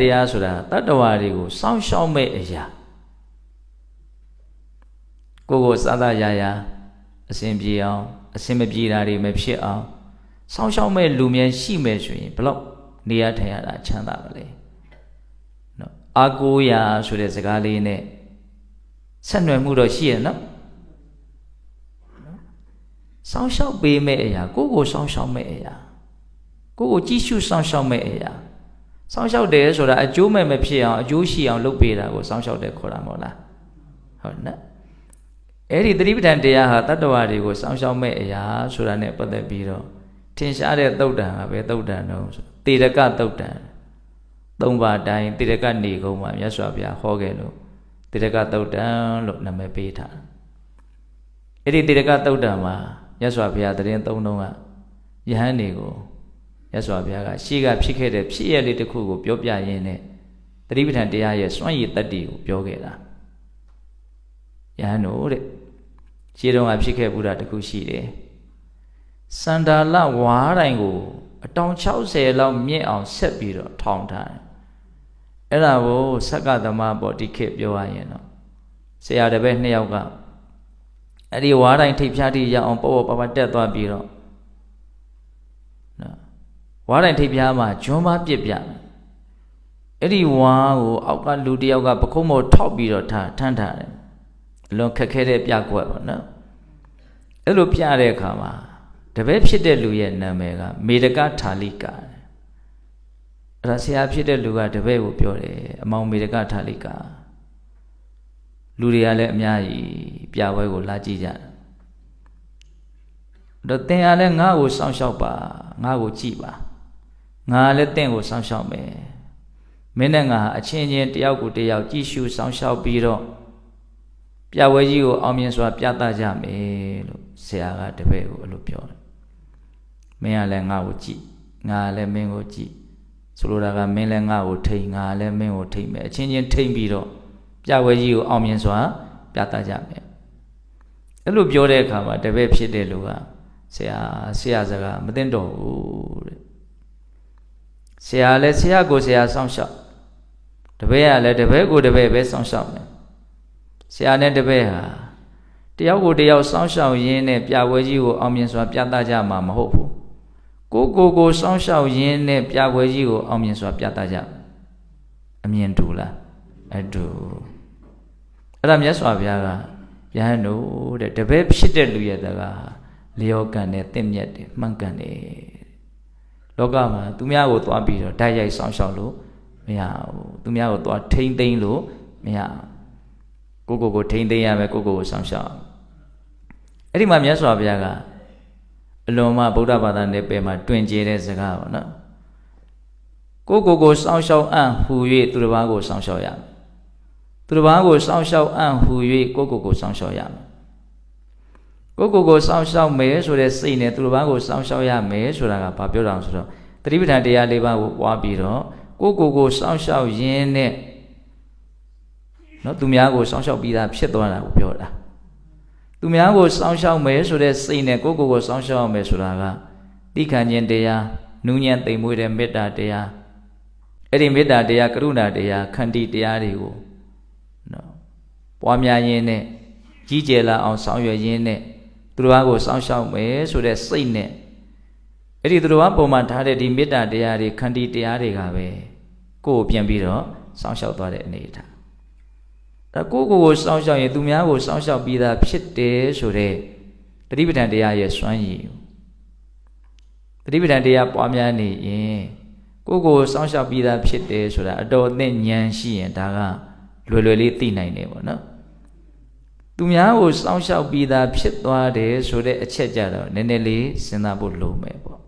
တရားဆိုတာတတ္တဝါတွေကိုစောင့်ရှောက်မဲ့အရာကိုယ့်ကိုယ်စားသာရာရာအစဉ်ပြေအောင်အစဉ်မပြေတာတွေမဖြစ်အောင်စောင့်ရှောက်မဲ့လူမြဲရှိမဲ့ဆိုရင်ဘလို့နေရထိုင်ရတာချမ်းသာပါလေနော်အာကိုရာဆိုတဲ့စကားလေးနဲ့ဆက်နွယ်မှုတော့ရှိရနော်စောင့်ရှောက်ပေးမဲ့အရာကိုယ့်ကိုစောင့်ရှောက်မဲ့အရာကိုယ့်ကိုကြည့်ရှုစောင့်ရှောက်မဲ့အရာ စောင့်ရှောက်တယ်ဆိုတာအကျိုးမဲ့မဖြစ်အောင်အကျိုးရှိအောင်လုပ်ပေးတာကိုစောင့်ရှောက်တယ်ခေါ်တာမဟုတ်လားဟုတ်နော်အဲ့ဒီသတိပဋ္ဌာန်တရားဟာတတ္တဝါတွေကိုစောင့်ရှောက်မဲ့အရာဆိုတာနဲ့ပတ်သက်ပြီးတော့ထင်ရှားတဲ့သုတ်တံဟာပဲသုတ်တံတော့ဆိုတေရကသုတ်တံသုံးပါးတိုင်းတေရကနေကုန်းမှာမြတ်စွာဘုရားဟောခဲ့လို့တေရကသုတ်တံလို့နာမည်ပေးထားအဲ့ဒီတေရကသုတ်တံမှာမြတ်စွာဘုရားတရင်သုံးလုံးကယဟန်တွေကို မြတ်စွာဘုရားကရှေ့ကဖြစ်ခဲ့တဲ့ဖြစ်ရလေးတစ်ခုကိုပြောပြရင်းနဲ့သတိပဋ္ဌာန်တရားရဲ့စွန့်ရည်တတ္တိကိုပြောခဲ့တာယဟန်တို့တဲ့ရှေ့တုန်းကဖြစ်ခဲ့ဘူးတာတစ်ခုရှိတယ်စန္ဒာလဝါတိုင်းကိုအတောင်60လောက်မြင့်အောင်ဆက်ပြီးတော့ထောင်ထားတယ်အဲ့ဒါကိုဆက်ကသမားပေါ်ဒီခေတ်ပြောရရင်တော့ဆရာတပည့်နှစ်ယောက်ကအဲ့ဒီဝါတိုင်းထိပ်ဖြားတိရအောင်ပေါ့ပေါ့ပါပါတက်သွားပြီးတော့နော် ဝါတိုင်းထိပ်ဖြားမှာဂျွန်းမပြစ်ပြအဲ့ဒီဝါကိုအောက်ကလူတယောက်ကပခုံးမောထောက်ပြီးတော့ထားထမ်းထားတယ်အလွန်ခက်ခဲတဲ့ပြကွက်ပေါ့နော်အဲ့လိုပြတဲ့အခါမှာတပည့်ဖြစ်တဲ့လူရဲ့နာမည်ကမေတကထာလိကာအဲ့ဒါဆရာဖြစ်တဲ့လူကတပည့်ကိုပြောတယ်အမောင်မေတကထာလိကာလူတွေကလည်းအများကြီးပြပွဲကိုလာကြည့်ကြတယ်တော့သင်အားလည်းငါ့ကိုစောင့်ရှောက်ပါငါ့ကိုကြည့်ပါ ငါလည်းသင်ကိုစောင့်ရှောက်မယ်မင်းနဲ့ငါအချင်းချင်းတယောက်ကိုတယောက်ကြည့်ရှုစောင့်ရှောက်ပြီးတော့ပြပွဲကြီးကိုအောင်မြင်စွာ ပြသကြမယ်လို့ဆရာကတပည့်ကိုအဲ့လိုပြောတယ်မင်းကလည်းငါ့ကိုကြည့်ငါလည်းမင်းကိုကြည့်ဆိုလိုတာကမင်းလည်းငါ့ကိုထိန်ငါလည်းမင်းကိုထိန်မယ်အချင်းချင်းထိန်ပြီးတော့ပြပွဲကြီးကိုအောင်မြင်စွာ ပြသကြမယ်အဲ့လိုပြောတဲ့အခါမှာတပည့်ဖြစ်တဲ့လူကဆရာဆရာစကားမသိတော့ဘူးတဲ့ ဆရာလည်းဆရာကိုဆရာစောင့်ရှောက်တပည့်ကလည်းတပည့်ကိုတပည့်ပဲစောင့်ရှောက်မယ်ဆရာနဲ့တပည့်ဟာတယောက်ကိုတယောက်စောင့်ရှောက်ရင်းနဲ့ပြပွဲကြီးကိုအောင်မြင်စွာပြသကြမှာမဟုတ်ဘူးကိုကိုကိုစောင့်ရှောက်ရင်းနဲ့ပြပွဲကြီးကိုအောင်မြင်စွာပြသကြအမြင်တူလားအတူအဲ့ဒါမြတ်စွာဘုရားကယဟန်တို့တဲ့တပည့်ဖြစ်တဲ့လူရဲ့တကားလျောကန်နဲ့တင့်မြတ်တယ်မှန်ကန်တယ် လောကမှာသူများကိုသွားပြီးတော့ဓာတ်ရိုက်ဆောင်ရှောက်လို့မရဘူးသူများကိုသွားထိမ့်သိမ့်လို့မရကိုကိုကိုထိမ့်သိမ့်ရမယ်ကိုကိုကိုဆောင်ရှောက်အဲ့ဒီမှာမြတ်စွာဘုရားကအလွန်မှဗုဒ္ဓဘာသာနယ်ပယ်မှာတွင်ကျဲတဲ့စကားပေါ့နော်ကိုကိုကိုဆောင်ရှောက်အံ့ဟူ၍သူတစ်ပါးကိုဆောင်ရှောက်ရမယ်သူတစ်ပါးကိုစောင့်ရှောက်အံ့ဟူ၍ကိုကိုကိုစောင့်ရှောက်ရမယ် ကိုကိုကိုစောင့်ရှောက်မယ်ဆိုတဲ့စိတ်နဲ့သူတစ်ပါးကိုစောင့်ရှောက်ရမယ်ဆိုတာကဘာပြောတာလဲဆိုတော့တတိပဋ္ဌာန်တရား၄ပါးကိုပွားပြီးတော့ကိုကိုကိုစောင့်ရှောက်ရင်းနဲ့နော်သူများကိုစောင့်ရှောက်ပြီးသားဖြစ်သွားတာကိုပြောတာသူများကိုစောင့်ရှောက်မယ်ဆိုတဲ့စိတ်နဲ့ကိုကိုကိုစောင့်ရှောက်ရမယ်ဆိုတာကတိခဏ်ခြင်းတရားနူးညံ့သိမ်မွေ့တဲ့မေတ္တာတရားအဲ့ဒီမေတ္တာတရားကရုဏာတရားခန္တီတရားတွေကိုနော်ပွားများရင်းနဲ့ကြီးကျယ်လာအောင်ဆောင်ရွက်ရင်းနဲ့ သူတော်ဘာကိုစောင့်ရှောက်မယ်ဆိုတဲ့စိတ်နဲ့အဲ့ဒီသူတော်ဘာပုံမှန်ထားတဲ့ဒီမေတ္တာတရားတွေခန္တီတရားတွေကပဲကိုယ်ကိုပြန်ပြီးတော့စောင့်ရှောက်သွားတဲ့အနေအထားဒါကိုယ့်ကိုယ်ကိုစောင့်ရှောက်ရင်သူများကိုစောင့်ရှောက်ပြီးသားဖြစ်တယ်ဆိုတဲ့တတိပဋ္ဌာန်တရားရဲ့စွမ်းရည်တတိပဋ္ဌာန်တရားပွားများနေရင်ကိုယ့်ကိုယ်စောင့်ရှောက်ပြီးသားဖြစ်တယ်ဆိုတာအတော်အသင့်ဉာဏ်ရှိရင်ဒါကလွယ်လွယ်လေးသိနိုင်တယ်ပေါ့နော် သူများကိုစောင့်ရှောက်ပြီးသားဖြစ်သွားတယ်ဆိုတဲ့အချက်ကြတော့နည်းနည်းလေးစဉ်းစားဖို့လိုမယ်ပေါ့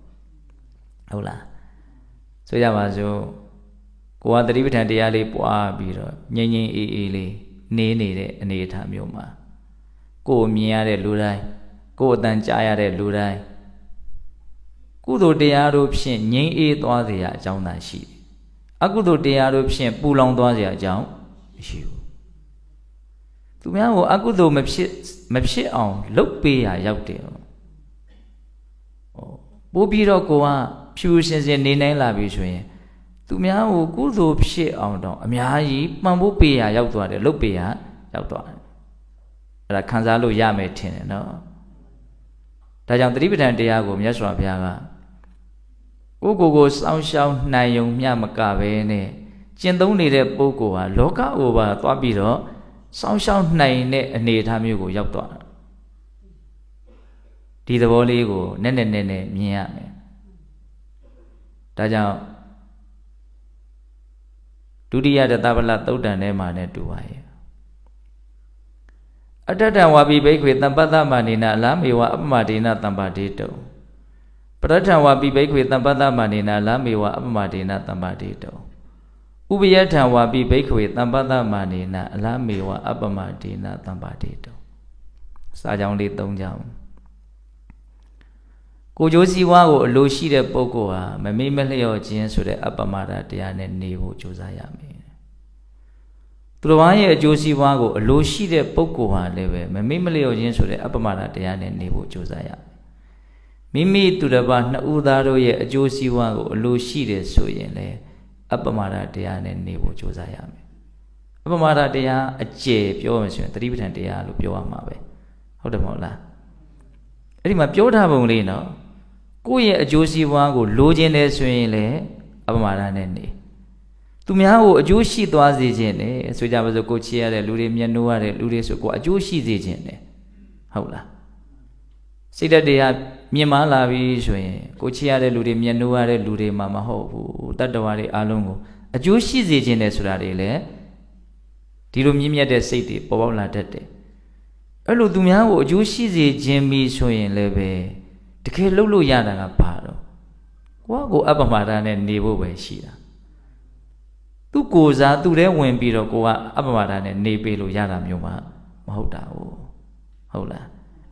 ဟုတ်လားဆိုကြပါစို့ကိုကသတိပဋ္ဌာန်တရားလေးပွားပြီးတော့ငြိမ်ငြိမ်အေးအေးလေးနေနေတဲ့အနေအထားမျိုးမှာကိုယ်မြင်ရတဲ့လူတိုင်းကိုယ်အတန်ကြားရတဲ့လူတိုင်းကုသိုလ်တရားတို့ဖြင့်ငြိမ်အေးသွားစေရအကြောင်းသာရှိတယ်အကုသိုလ်တရားတို့ဖြင့်ပူလောင်သွားစေရအကြောင်းမရှိဘူး သူများကိုအကုသိုလ်မဖြစ်မဖြစ်အောင်လှုပ်ပေးရရောက်တယ်ဟောပို့ပြီးတော့ကိုကဖြူစင်စင်နေနိုင်လာပြီဆိုရင်သူသူများကိုကုသိုလ်ဖြစ်အောင်တော့အများကြီးပံ့ပိုးပေးရရောက်သွားတယ်လုပ်ပေးရရောက်သွားတယ်အဲ့ဒါခံစားလို့ရမယ်ထင်တယ်နော်ဒါကြောင့်တတိပဋ္ဌာန်တရားကိုမြတ်စွာဘုရားကကိုကိုကိုစောင်းရှောင်းနိုင်ုံမျှမကပဲနဲ့ကျင့်သုံးနေတဲ့ပုဂ္ဂိုလ်ဟာလောကကိုပါသွားပြီးတော့ စောင်းရှောင်းနိုင်တဲ့အနေအထားမျိုးကိုရောက်သွားတာဒီသဘောလေးကိုနက်နက်နဲ့နဲ့မြင်ရမယ်ဒါကြောင့်ဒုတိယတသဗ္ဗလသုတ်တန်ထဲမှာလည်းတူပါရဲ့အတ္တတံဝါပိဘိခွေတမ္ပတ္တမနေနအလားမေဝအပမဒေနတမ္ပါဒေတုပရထံဝါပိဘိခွေတမ္ပတ္တမနေနအလားမေဝအပမဒေနတမ္ပါဒေတု ဥပယထံဝါပိဘိခွေတမ္ပတ္တမနေနအလားမေဝအပမဒေနတမ္ပါဒေတုစာကြောင်းလေး၃ကြောင်းကိုကြိုးစည်းဝါးကိုအလိုရှိတဲ့ပုဂ္ဂိုလ်ဟာမမေ့မလျော့ခြင်းဆိုတဲ့အပ္ပမဒတရားနဲ့နေဖို့ကြိုးစားရမယ်။သူတော်ဘာရဲ့အကျိုးစီးပွားကိုအလိုရှိတဲ့ပုဂ္ဂိုလ်ဟာလည်းပဲမမေ့မလျော့ခြင်းဆိုတဲ့အပ္ပမဒတရားနဲ့နေဖို့ကြိုးစားရမယ်။မိမိသူတော်ဘာနှစ်ဦးသားတို့ရဲ့အကျိုးစီးပွားကိုအလိုရှိတယ်ဆိုရင်လည်း အပ္ပမဒတရားနဲ့နေဖို့ကြိုးစားရမယ်။အပ္ပမဒတရားအကျယ်ပြောမှဆိုရင်သတိပဋ္ဌာန်တရားလို့ပြောရမှာပဲ။ဟုတ်တယ်မဟုတ်လား။အဲ့ဒီမှာပြောထားပုံလေးနော်။ကိုယ့်ရဲ့အကျိုးစီးပွားကိုလိုချင်တယ်ဆိုရင်လည်းအပမာဒနဲ့နေသူများကိုအကျိုးရှိသွားစေခြင်းနဲ့ဆိုကြပါစို့ကိုချစ်ရတဲ့လူတွေမျက်နှိုးရတဲ့လူတွေဆိုကိုအကျိုးရှိစေခြင်းနဲ့ဟုတ်လားစိတ်ဓာတ်တွေက မြင်မာလာပြီဆိုရင်ကိုချစ်ရတဲ့လူတွေမျက်နှိုးရတဲ့လူတွေမှမဟုတ်ဘူးတတ္တဝါတွေအားလုံးကိုအကျိုးရှိစေခြင်းနဲ့ဆိုတာတွေလည်းဒီလိုမြင့်မြတ်တဲ့စိတ်တွေပေါ်ပေါက်လာတတ်တယ်အဲ့လိုသူများကိုအကျိုးရှိစေခြင်းပြီဆိုရင်လည်းပဲတကယ်လှုပ်လို့ရတာကဘာတော့ကိုကကိုအပ္ပမာဒနဲ့နေဖို့ပဲရှိတာသူကိုစားသူထဲဝင်ပြီးတော့ကိုကအပ္ပမာဒနဲ့နေပေးလို့ရတာမျိုးမှမဟုတ်တာဟုတ်ဟုတ်လား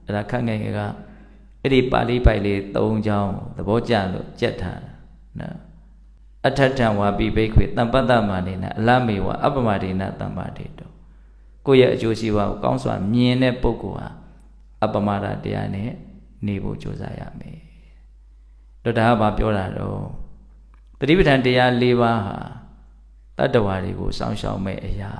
အဲ့ဒါခန့်ငယ်ငယ်က အဲ့ဒီပါဠိပိုက်လေး၃ချောင်းသဘောကျလို့ကြက်ထားနော်အထထံဝါပိဘိခွေတမ္ပတ္တမနေနအလမေဝအပ္ပမဒေနတမ္ပါတေတောကိုယ့်ရဲ့အကျိုးရှိပါကိုကောင်းစွာမြင်တဲ့ပုဂ္ဂိုလ်ဟာအပ္ပမဒတရားနဲ့နေဖို့ကြိုးစားရမယ်တော့ဒါကဘာပြောတာတော့တတိပဋ္ဌာန်တရား၄ပါးဟာတတ္တဝါတွေကိုစောင့်ရှောက်မဲ့အရာ